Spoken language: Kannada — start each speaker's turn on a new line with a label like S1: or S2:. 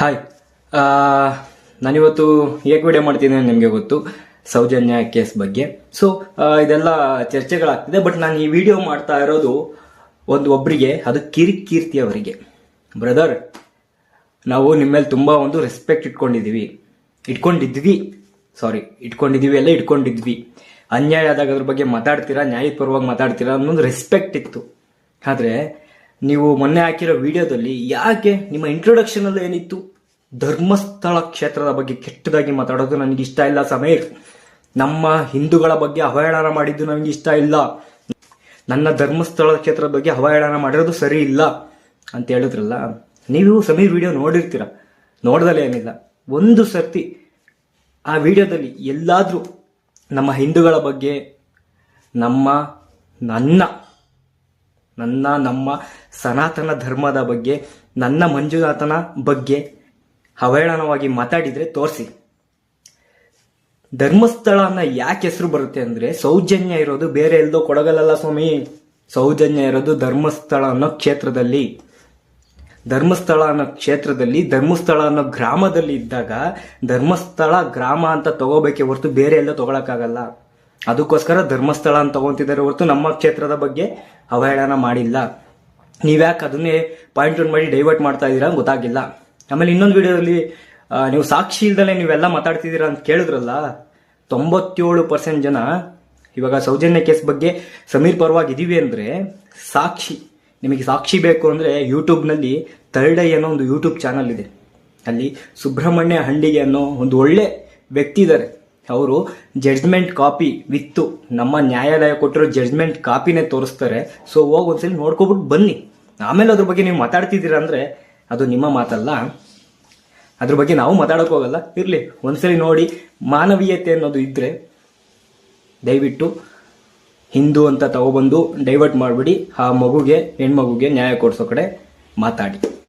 S1: ಹಾಯ್ ನಾನಿವತ್ತು ಹೇಗೆ ವಿಡಿಯೋ ಮಾಡ್ತೀನಿ ನಿಮಗೆ ಗೊತ್ತು. ಸೌಜನ್ಯ ಕೇಸ್ ಬಗ್ಗೆ. ಸೊ ಇದೆಲ್ಲ ಚರ್ಚೆಗಳಾಗ್ತಿದೆ ಬಟ್ ನಾನು ಈ ವಿಡಿಯೋ ಮಾಡ್ತಾ ಇರೋದು ಒಂದು ಒಬ್ಬರಿಗೆ ಅದು ಕಿರಿಕೀರ್ತಿ ಅವರಿಗೆ ಬ್ರದರ್ ನಾವು ನಿಮ್ಮ ಮೇಲೆ ತುಂಬ ಒಂದು ರೆಸ್ಪೆಕ್ಟ್ ಇಟ್ಕೊಂಡಿದ್ದೀವಿ. ಇಟ್ಕೊಂಡಿದ್ವಿ. ಸಾರಿ ಇಟ್ಕೊಂಡಿದ್ದೀವಿ ಎಲ್ಲ ಇಟ್ಕೊಂಡಿದ್ವಿ. ಅನ್ಯಾಯ ಆದಾಗ ಅದ್ರ ಬಗ್ಗೆ ಮಾತಾಡ್ತೀರಾ, ನ್ಯಾಯಪರವಾಗಿ ಮಾತಾಡ್ತೀರಾ ಅನ್ನೋದು ರೆಸ್ಪೆಕ್ಟ್ ಇತ್ತು. ಆದರೆ ನೀವು ಮೊನ್ನೆ ಹಾಕಿರೋ ವಿಡಿಯೋದಲ್ಲಿ ಯಾಕೆ ನಿಮ್ಮ ಇಂಟ್ರೊಡಕ್ಷನ್ ಅಲ್ಲಿ ಏನಿತ್ತು? ಧರ್ಮಸ್ಥಳ ಕ್ಷೇತ್ರದ ಬಗ್ಗೆ ಕೆಟ್ಟದಾಗಿ ಮಾತಾಡೋದು ನನಗೆ ಇಷ್ಟ ಇಲ್ಲ, ಸಮೀರ್. ನಮ್ಮ ಹಿಂದೂಗಳ ಬಗ್ಗೆ ಅವಹೇಳನ ಮಾಡಿದ್ದು ನನಗೆ ಇಷ್ಟ ಇಲ್ಲ. ನನ್ನ ಧರ್ಮಸ್ಥಳ ಕ್ಷೇತ್ರದ ಬಗ್ಗೆ ಅವಹೇಳನ ಮಾಡಿರೋದು ಸರಿ ಇಲ್ಲ ಅಂತ ಹೇಳಿದ್ರಲ್ಲ, ನೀವು ಸಮೀರ್ ವಿಡಿಯೋ ನೋಡಿರ್ತೀರ. ನೋಡ್ದಲೇ ಏನಿಲ್ಲ. ಒಂದು ಸರ್ತಿ ಆ ವಿಡಿಯೋದಲ್ಲಿ ಎಲ್ಲಾದರೂ ನಮ್ಮ ಹಿಂದೂಗಳ ಬಗ್ಗೆ ನಮ್ಮ ನನ್ನ ನನ್ನ, ನಮ್ಮ ಸನಾತನ ಧರ್ಮದ ಬಗ್ಗೆ, ನನ್ನ ಮಂಜುನಾಥನ ಬಗ್ಗೆ ಅವಹೇಳನವಾಗಿ ಮಾತಾಡಿದ್ರೆ ತೋರಿಸಿ. ಧರ್ಮಸ್ಥಳ ಅನ್ನೋ ಯಾಕೆ ಹೆಸರು ಬರುತ್ತೆ ಅಂದ್ರೆ, ಸೌಜನ್ಯ ಇರೋದು ಬೇರೆ ಎಲ್ಲದೋ ಕೊಡಗಲ್ಲ ಸ್ವಾಮಿ. ಸೌಜನ್ಯ ಇರೋದು ಧರ್ಮಸ್ಥಳ ಅನ್ನೋ ಕ್ಷೇತ್ರದಲ್ಲಿ. ಧರ್ಮಸ್ಥಳ ಅನ್ನೋ ಕ್ಷೇತ್ರದಲ್ಲಿ, ಧರ್ಮಸ್ಥಳ ಅನ್ನೋ ಗ್ರಾಮದಲ್ಲಿ ಇದ್ದಾಗ, ಧರ್ಮಸ್ಥಳ ಗ್ರಾಮ ಅಂತ ತಗೋಬೇಕೆ ಹೊರತು ಬೇರೆ ಎಲ್ಲ ತಗೊಳಕ್ಕಾಗಲ್ಲ. ಅದಕ್ಕೋಸ್ಕರ ಧರ್ಮಸ್ಥಳ ಅಂತ ತಗೊಂತಿದ್ದಾರೆ ಹೊರತು ನಮ್ಮ ಕ್ಷೇತ್ರದ ಬಗ್ಗೆ ಅವಹೇಳನ ಮಾಡಿಲ್ಲ. ನೀವ್ಯಾಕೆ ಅದನ್ನೇ ಪಾಯಿಂಟ್ ಔಟ್ ಮಾಡಿ ಡೈವರ್ಟ್ ಮಾಡ್ತಾ ಇದ್ದೀರಾ ಗೊತ್ತಾಗಿಲ್ಲ. ಆಮೇಲೆ ಇನ್ನೊಂದು ವಿಡಿಯೋದಲ್ಲಿ ನೀವು ಸಾಕ್ಷಿ ಇಲ್ದಲೆ ನೀವೆಲ್ಲ ಮಾತಾಡ್ತಿದ್ದೀರಾ ಅಂತ ಕೇಳಿದ್ರಲ್ಲ, ತೊಂಬತ್ತೇಳು ಪರ್ಸೆಂಟ್ ಜನ ಇವಾಗ ಸೌಜನ್ಯ ಕೇಸ್ ಬಗ್ಗೆ ಸಮೀರ್ ಪರವಾಗಿ ಇದೀವಿ ಅಂದರೆ ಸಾಕ್ಷಿ, ನಿಮಗೆ ಸಾಕ್ಷಿ ಬೇಕು ಅಂದರೆ ಯೂಟ್ಯೂಬ್ನಲ್ಲಿ ತರ್ಡ್ ಐ ಅನ್ನೋ ಒಂದು ಯೂಟ್ಯೂಬ್ ಚಾನಲ್ ಇದೆ. ಅಲ್ಲಿ ಸುಬ್ರಹ್ಮಣ್ಯ ಹಂಡಿಗೆ ಅನ್ನೋ ಒಂದು ಒಳ್ಳೆ ವ್ಯಕ್ತಿ ಇದ್ದಾರೆ. ಅವರು ಜಡ್ಜ್ಮೆಂಟ್ ಕಾಪಿ ವಿತ್ತು. ನಮ್ಮ ನ್ಯಾಯಾಲಯ ಕೊಟ್ಟಿರೋ ಜಡ್ಜ್ಮೆಂಟ್ ಕಾಪಿನೇ ತೋರಿಸ್ತಾರೆ. ಸೊ ಹೋಗಿ ಒಂದ್ಸಲಿ ನೋಡ್ಕೊಬಿಟ್ಟು ಬನ್ನಿ. ಆಮೇಲೆ ಅದ್ರ ಬಗ್ಗೆ ನೀವು ಮಾತಾಡ್ತಿದ್ದೀರಾ ಅಂದರೆ ಅದು ನಿಮ್ಮ ಮಾತಲ್ಲ. ಅದ್ರ ಬಗ್ಗೆ ನಾವು ಮಾತಾಡೋಕೆ ಹೋಗಲ್ಲ. ಇರಲಿ, ಒಂದ್ಸಲಿ ನೋಡಿ ಮಾನವೀಯತೆ ಅನ್ನೋದು ಇದ್ರೆ ದಯವಿಟ್ಟು ಹಿಂದೂ ಅಂತ ತಗೊಬಂದು ಡೈವರ್ಟ್ ಮಾಡಿಬಿಡಿ. ಆ ಮಗುಗೆ, ಹೆಣ್ಮಗುಗೆ ನ್ಯಾಯ ಕೊಡಿಸೋ ಕಡೆ ಮಾತಾಡಿ.